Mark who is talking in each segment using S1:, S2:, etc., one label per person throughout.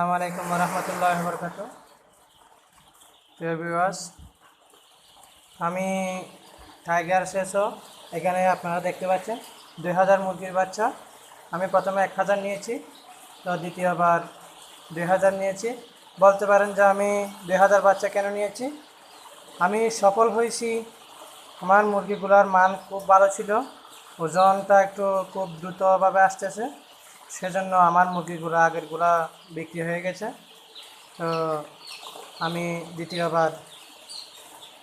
S1: আসসালামু আলাইকুম রহমতুল্লাহ বরকাত আমি টাইগার শেষও এখানে আপনারা দেখতে পাচ্ছেন দুই হাজার মুরগির বাচ্চা। আমি প্রথমে এক হাজার নিয়েছি, তো দ্বিতীয়বার দুই হাজার নিয়েছি। বলতে পারেন যে আমি দুই হাজার বাচ্চা কেন নিয়েছি? আমি সফল হয়েছি, আমার মুরগিগুলোর মান খুব ভালো ছিল, ওজনটা একটু খুব দ্রুতভাবে আসতেছে। সেজন্য আমার মুরগিগুলো আগেরগুলা বিক্রি হয়ে গেছে। তো আমি দ্বিতীয়বার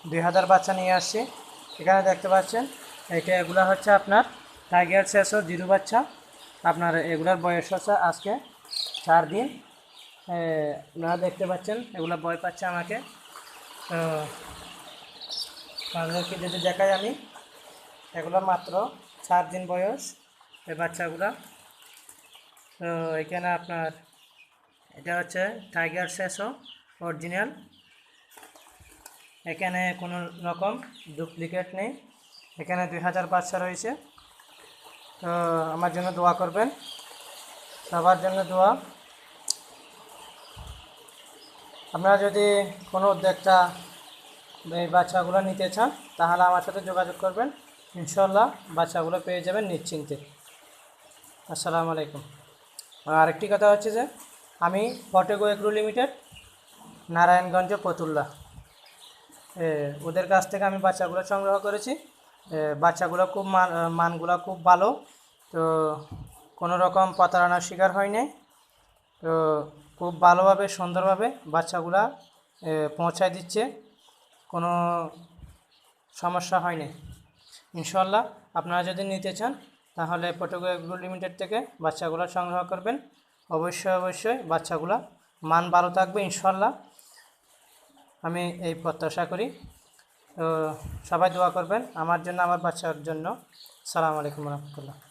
S1: দুই হাজার বাচ্চা নিয়ে আসছি। এখানে দেখতে পাচ্ছেন এটা এগুলো হচ্ছে আপনার টাইগার শেষও জিরো বাচ্চা। আপনার এগুলার বয়স হচ্ছে আজকে চার দিন। আপনারা দেখতে পাচ্ছেন, এগুলো ভয় পাচ্ছে আমাকে। তো যদি দেখাই আমি, এগুলো মাত্র চার দিন বয়স, এই বাচ্চাগুলো। তো এখানে আপনার এটা হচ্ছে টাইগার শেষও অরিজিনাল এখানে কোনো রকম ডুপ্লিকেট নেই। এখানে দুই হাজার বাচ্চা রয়েছে। তো আমার জন্য দোয়া করবেন। সবার জন্য দোয়া। আপনারা যদি কোনো উদ্যোক্তা এই বাচ্চাগুলো নিতে চান, তাহলে আমার সাথে যোগাযোগ করবেন। ইনশাল্লাহ বাচ্চাগুলো পেয়ে যাবেন নিশ্চিন্তে। আসসালামু আলাইকুম। আরেকটি কথা হচ্ছে যে, আমি ফটেগো এগ্রো লিমিটেড নারায়ণগঞ্জ পতুল্লা। ওদের কাছ থেকে আমি বাচ্চাগুলো সংগ্রহ করেছি। বাচ্চাগুলো খুব মান মানগুলো খুব ভালো। তো কোনো রকম প্রতারণার শিকার হয় নাই। তো খুব ভালোভাবে, সুন্দরভাবে বাচ্চাগুলা পৌঁছায় দিচ্ছে। কোনো সমস্যা হয়নি ইনশাল্লাহ আপনারা যদি নিতে চান তাহলে পটোগো এগ্রো লিমিটেড থেকে বাচ্চাগুলো সংগ্রহ করবেন। অবশ্যই অবশ্যই বাচ্চাগুলো মান ভালো থাকবে ইনশাল্লাহ আমি এই প্রত্যাশা করি। তো সবাই দোয়া করবেন আমার জন্য, আমার বাচ্চার জন্য। সালাম আলাইকুম রহমতুল্লাহ।